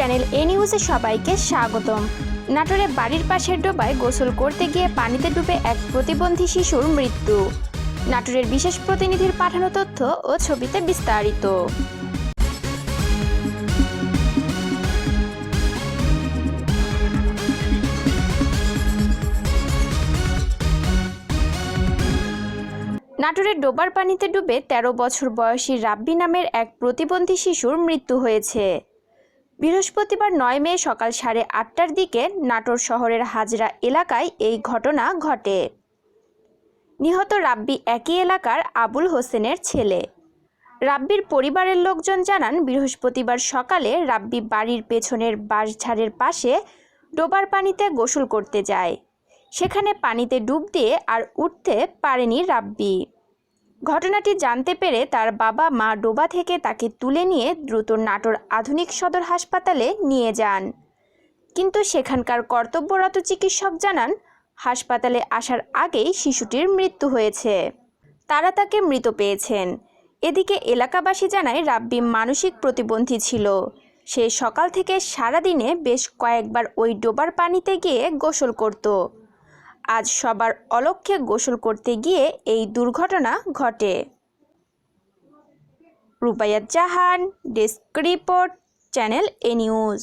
Channel এ নিউজে সবাইকে স্বাগতম। নাটোরে বাড়ির পাশের ডোবায় গোসল করতে গিয়ে পানিতে ডুবে এক প্রতিবন্ধী শিশুর মৃত্যু। নাটোরের বিশেষ প্রতিনিধির পাঠানো তথ্য ও ছবিতে বিস্তারিত। নাটোরের ডোবার পানিতে ডুবে ১৩ বছর বয়সী রাব্বি নামের এক প্রতিবন্ধী শিশুর মৃত্যু হয়েছে। বৃহস্পতিবার নয় মে সকাল সাড়ে আটটার দিকে নাটোর শহরের হাজরা এলাকায় এই ঘটনা ঘটে। নিহত রাব্বি একই এলাকার আবুল হোসেনের ছেলে। রাব্বির পরিবারের লোকজন জানান, বৃহস্পতিবার সকালে রাব্বি বাড়ির পেছনের বাঁশঝাড়ের পাশে ডোবার পানিতে গোসল করতে যায়। সেখানে পানিতে ডুব দিয়ে আর উঠতে পারেনি রাব্বি। ঘটনাটি জানতে পেরে তার বাবা মা ডোবা থেকে তাকে তুলে নিয়ে দ্রুত নাটোর আধুনিক সদর হাসপাতালে নিয়ে যান। কিন্তু সেখানকার কর্তব্যরত চিকিৎসক জানান, হাসপাতালে আসার আগেই শিশুটির মৃত্যু হয়েছে। তারা তাকে মৃত পেয়েছেন। এদিকে এলাকাবাসী জানায়, রাব্বি মানসিক প্রতিবন্ধী ছিল। সে সকাল থেকে সারাদিনে বেশ কয়েকবার ওই ডোবার পানিতে গিয়ে গোসল করত। আজ সবার অলক্ষ্যে গোসল করতে গিয়ে এই দুর্ঘটনা ঘটে। Rubaiyat Jahan, desk report, channel A news.